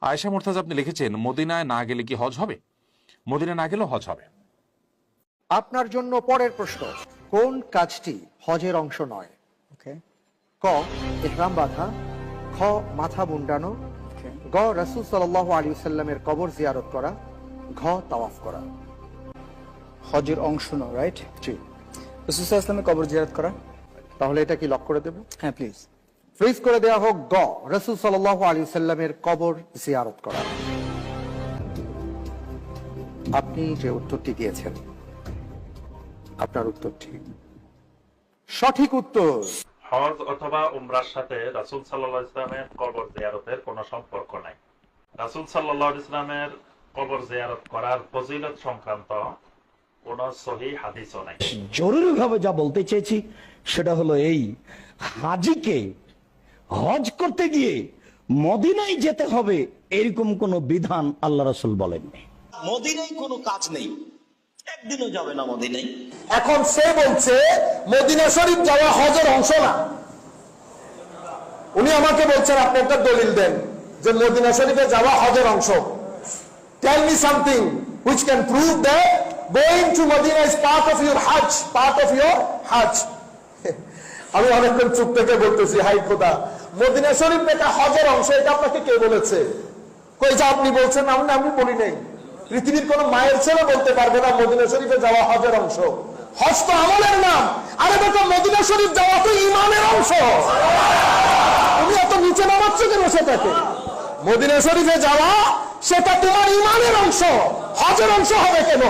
আয়েশা মোর্তাজ আপনি লিখেছেন মদিনায় না গেলে কি হজ হবে? মদিনায় না গেলেও হজ হবে। আপনার জন্য পরের প্রশ্ন কোন কাজটি হজের অংশ নয়? ওকে ক ইহরাম বাঁধা। খ মাথা মুন্ডানো। গ রাসূল সাল্লাল্লাহু আলাইহি সাল্লামের কবর জিয়ারত করা। ঘ তাওয়াফ করা। হজের অংশ নয় রাইট জি। রসুল ইসলামের কবর জিয়ারত করা। তাহলে এটা কি লক করে দেব? হ্যাঁ প্লিজ ফ্রিজ করে দেওয়া হোক গ। রাসূল সাল্লাল্লাহু আলাইহি সাল্লামের কবর জিয়ারত করা। আপনি যে উত্তরটি দিয়েছেন আপনার উত্তরটি সঠিক উত্তর। হজ অথবা উমরার সাথে রাসুল সাল্লাহ ইসলামের কবর জিয়ারতের কোনো সম্পর্ক নাই। রাসুল সাল্লাহ ইসলামের কবর জিয়ারত করার ফজিলত সংক্রান্ত কোন সহি হাদিসও নাই। জরুরিভাবে যা বলতে চেয়েছি সেটা হলো এই হাজিকে হজ করতে গিয়ে মদিনায় যেতে হবে এরকম কোন বিধান আল্লাহ রসুল বলেননি। মদিনায় কোনো কাজ নেই। একদিনও যাবে না মদিনায়। এখন সে বলছে মদিনা শরীফ যাওয়া হজের অংশ না। উনি আমাকে বলছেন আপনি একটা দলিল দেন যে মদিনা শরীফে যাওয়া হজের অংশ। Tell me something which can prove that going to Medina is part of your Hajj part of your Hajj আমি অনেকক্ষণ চুপ থেকে বলতেছি হাই খোদা মদিনা শরীফ এটা হজের অংশ, এটা আপনাকে কে বলেছে? কই যা আপনি বলছেন, আমি না, আমি বলি নাই। পৃথিবীর কোন মায়ের ছেলে বলতে পারবে না মদিনা শরীফে যাওয়া হজের অংশ। হজ তো আমলের নাম, আরে বেটা, মদিনা শরীফ যাওয়া তো ইমানের অংশ। তুমি এত নিচে নামাচ্ছ কেন সেটাকে? মদিনা শরীফে যাওয়া, সেটা তোমার ইমানের অংশ। হজের অংশ হবে কেন?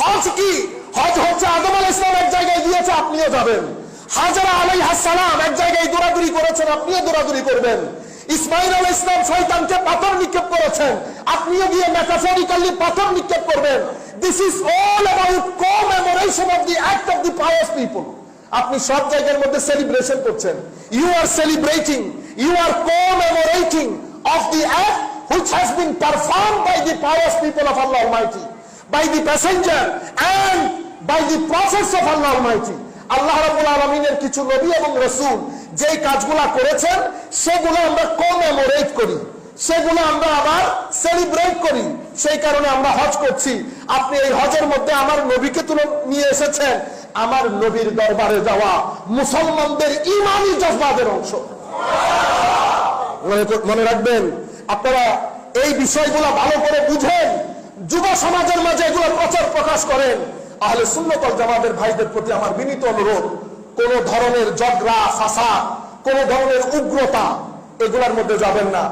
হজ কি? হজ হচ্ছে আদম আল ইসলাম এক জায়গায় গিয়েছে, আপনিও যাবেন। হাজারা আলাই হাসালাম এক জায়গায় দৌড়াদৌড়ি করেছেন আপনিও দৌড়াদৌড়ি করবেন। ইসমাইল আল ইসলাম শয়তানকে পাথর নিক্ষেপ করেছেন। আপনিও গিয়ে মেটাফরিক্যালি পাথর নিক্ষেপ করবেন। This is all about commemoration of the act of the powers people আপনি সব জায়গার মধ্যে সেলিব্রেশন করছেন। You are celebrating you are commemorating of the act which has been performed by the pious people of Allah Almighty, by the passenger and by the prophets of Allah Almighty. আল্লাহ রাব্বুল আলামিনের কিছু নবী এবং রাসূল যেই কাজগুলা করেছেন, সেগুলো আমরা কমেমোরেট করি। সেগুলো আমরা আবার সেলিব্রেট করি। সেই কারণে আমরা হজ করছি। আপনি এই হজের মধ্যে আমার নবীকে তুলে নিয়ে এসেছেন। আমার নবীর দরবারে যাওয়া মুসলমানদের ইমানি জজবাদের অংশ। মনে রাখবেন, আপনারা এই বিষয়গুলো ভালো করে বুঝেন। যুব সমাজের মাঝে এগুলো প্রচার প্রকাশ করেন। আহলে সুন্নতল জামাতের ভাইদের প্রতি আমার বিনীত অনুরোধ, কোন ধরনের ঝগড়া ফাসা কোন ধরনের উগ্রতা এগুলার মধ্যে যাবেন না।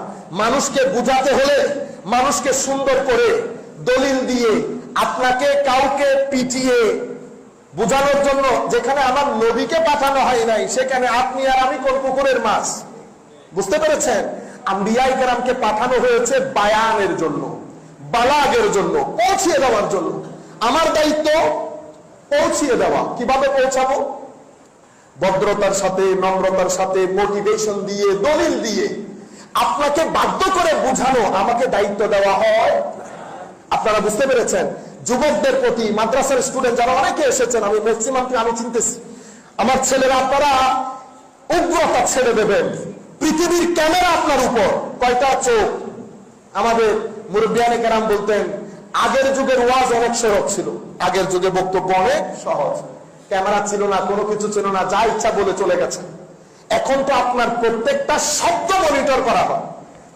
মানুষকে বুঝাতে হলে, মানুষকে সুন্দর করে দলিল দিয়ে আপনাকে কাউকে পিটিয়ে বোঝানোর জন্য যেখানে আমার নবীকে পাঠানো হয় নাই, সেখানে আপনি আর আমি কোন পুকুরের মাছ? বুঝতে পেরেছেন? আম্বিয়াই কেরামকে পাঠানো হয়েছে বায়ানের জন্য, বালাগের জন্য, পৌঁছিয়ে দেওয়ার জন্য। আমার দায়িত্ব পৌঁছিয়ে দেওয়া। কীভাবে পৌঁছাবো? ভদ্রতার সাথে, নম্রতার সাথে মোটিভেশন দিয়ে, দলিল দিয়ে। আপনাকে বাধ্য করে বোঝানো, আমাকে দায়িত্ব দেওয়া হয়। আপনারা বুঝতে পেরেছেন? যুবকদের প্রতি, মাদ্রাসার স্টুডেন্ট যারা অনেকে এসেছেন, আমি ম্যাক্সিমামকে আমি চিনতেছি। আমার ছেলেরা, আপনারা উগ্রতা ছেড়ে দেবেন। পৃথিবীর ক্যামেরা আপনার উপর। কয়টা চোখ? আমাদের মুরব্বিয়ানে কেরাম বলতেন আগের যুগের ওয়াজ অনেক সহজ ছিল। আগের যুগে বক্তব্য অনেক সহজ। ক্যামেরা ছিল না, কোনো কিছু ছিল না, যা ইচ্ছা বলে চলে গেছে। এখন তো আপনার প্রত্যেকটা শব্দ মনিটর করা হয়।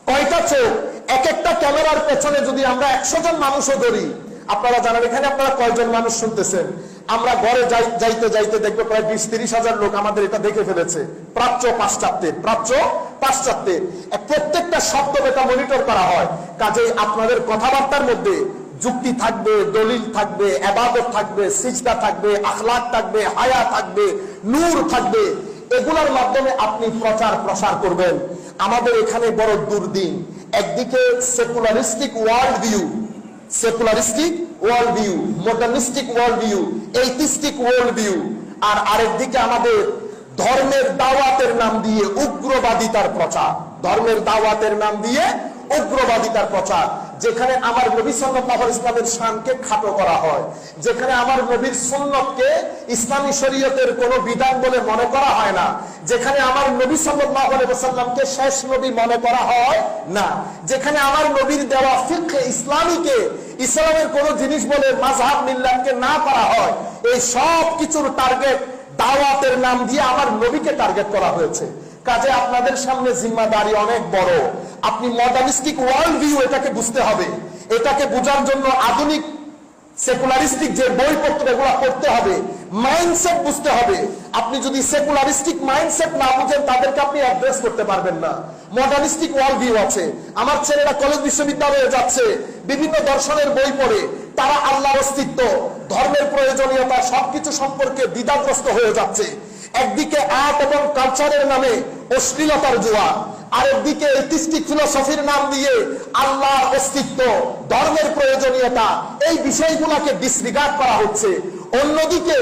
কয়টা চোখ? এক একটা ক্যামেরার পেছনে যদি আমরা একশো জন মানুষও ধরি, আপনারা জানেন, এখানে আপনারা কয়জন মানুষ শুনতেছেন? আমরা ঘরে যাই- যাইতে যাইতে দেখব প্রায় বিশ, তিরিশ হাজার লোক আমাদের এটা দেখে ফেলেছে। প্রাচ্য পাশ্চাত্যের প্রাচ্য পাশ্চাত্যের এক প্রত্যেকটা শব্দ এটা মনিটর করা হয়। কাজেই আপনাদের কথাবার্তার মধ্যে যুক্তি থাকবে, দলিল থাকবে এবাদত থাকবে, সিজদা থাকবে, আখলাক থাকবে, হায়া থাকবে, নূর থাকবে। এগুলোর মাধ্যমে আপনি প্রচার প্রসার করবেন। আমাদের এখানে বড় দুর্দিন। একদিকে secularistic world view secularistic world view modernistic world view atheistic world view আর আরেকদিকে আমাদের ধর্মের দাওয়াতের নাম দিয়ে উগ্রবাদিতার প্রচার। ধর্মের দাওয়াতের নাম দিয়ে উগ্রবাদিতার প্রচার। যেখানে আমার নবী সাল্লাল্লাহু ইসলামের শানকে খাটো করা হয়, যেখানে আমার নবীর সুন্নতকে ইসলামী শরীয়তের কোনো বিধান বলে মনে করা হয় না, যেখানে আমার নবী সাল্লাল্লাহু আলাইহি ওয়াসাল্লামকে শেষ নবী মনে করা হয় না, যেখানে আমার নবীর দেওয়া ফিকহে ইসলামীকে, ইসলামের কোন জিনিস বলে মাযহাব মিল্লাতকে না করা হয়, এই সব কিছুর টার্গেট দাওয়াতের নাম দিয়ে আমার নবীকে টার্গেট করা হয়েছে। কাজে আপনাদের সামনে জিম্মাদারি অনেক বড়। আপনি মডার্নিস্টিক ওয়ার্ল্ড ভিউ এটাকে বুঝতে হবে। এটাকে বোঝার জন্য আধুনিক সেকুলারিস্টিক যে বইপত্র এগুলো পড়তে হবে মাইন্ডসেট বুঝতে হবে। আপনি যদি সেকুলারিস্টিক মাইন্ডসেট না বুঝেন, তাদেরকে আপনি অ্যাড্রেস করতে পারবেন না। মডার্নিস্টিক ওয়ার্ল্ড ভিউ আছে। আমার ছেলেরা কলেজ বিশ্ববিদ্যালয়ে যাচ্ছে, বিভিন্ন দর্শনের বই পড়ে, তারা আল্লাহর অস্তিত্ব, ধর্মের প্রয়োজনীয়তা সবকিছু সম্পর্কে দ্বিধাগ্রস্ত হয়ে যাচ্ছে। একদিকে আর্ট এবং কালচারের নামে অশ্লীলতার জোয়া আরেকদিকে ফিলোসফির নাম দিয়ে আল্লাহর অস্তিত্ব, ধর্মের প্রয়োজনীয়তা, এই বিষয়গুলোকে ডিসরিগার্ড করা হচ্ছে। অন্যদিকে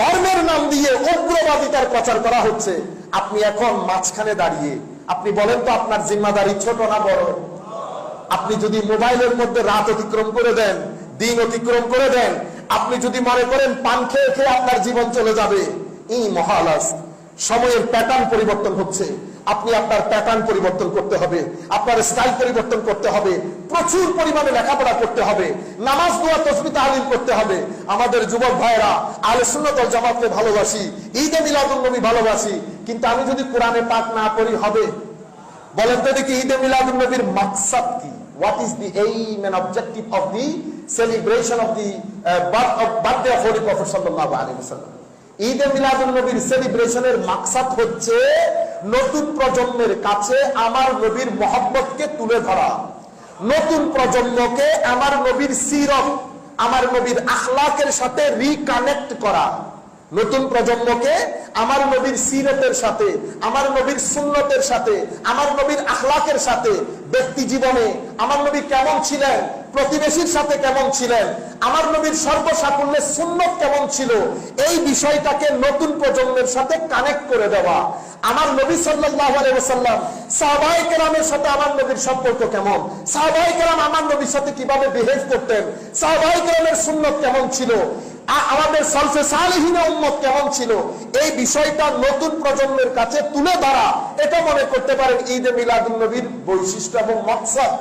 ধর্মের নাম দিয়ে উগ্রবাদিতার প্রচার করা হচ্ছে। আপনি এখন মাঝখানে দাঁড়িয়ে, আপনি বলেন তো আপনার জিম্মাদারি ছোট না বড়? আপনি যদি মোবাইলের মধ্যে রাত অতিক্রম করে দেন, দিন অতিক্রম করে দেন, আপনি যদি মনে করেন পান খেয়ে খেয়ে আপনার জীবন চলে যাবে, এই মহালাস সময়ের প্যাটার্ন পরিবর্তন হচ্ছে। আপনি আপনার প্যাটার্ন পরিবর্তন করতে হবে আপনার স্টাইল পরিবর্তন করতে হবে প্রচুর পরিমাণে লেখাপড়া করতে হবে নামাজ দোয়া তসবি তালিম করতে হবে। আমাদের যুবক ভাইরা আলে সুন্নতল জামাতকে ভালোবাসি ঈদে মিলাদুল নবী ভালোবাসি কিন্তু আমি যদি কোরআনে পাক না করি হবে? বলেন তো দেখি ঈদে মিলাদুল নবীর মাকসাদ কি? Is the aim and objective of the celebration of the uh, birth of birthday of holy prophet sallallahu alaihi wasallam ঈদে মিলাদুল নবীর সেলিব্রেশনের মাকসাদ হচ্ছে নতুন প্রজন্মের কাছে আমার নবীর মহব্বতকে তুলে ধরা। নতুন প্রজন্মকে আমার নবীর সিরত আমার নবীর আখলাকের সাথে রিকানেক্ট করা। নতুন প্রজন্মকে আমার নবীর সিরতের সাথে, আমার নবীর সুন্নতের সাথে, আমার নবীর আখলাকের সাথে ব্যক্তি জীবনে আমার নবী কেমন ছিলেন প্রতিবেশীর সাথে কেমন ছিলেন? আমার নবীর সর্বসাকুল্যের সুন্নত কেমন ছিল? এই বিষয়টাকে নতুন প্রজন্মের সাথে কানেক্ট করে দেওয়া। আমার নবী আলাইহি ওয়াসাল্লাম কেরামের সাথে আমার নবীর সম্পর্ক কেমন? সাহাবায়ে কেরাম আমার নবীর সাথে কীভাবে বিহেভ করতেন? সাহাবায়ে কেরামের সুন্নত কেমন ছিল? আমাদের সলফে সালেহীনা উম্মত কেমন ছিল? এই বিষয়টা নতুন প্রজন্মের কাছে তুলে ধরা, এটা মনে করতে পারেন ঈদে মিলাদুল নবীর বৈশিষ্ট্য এবং মকসদ।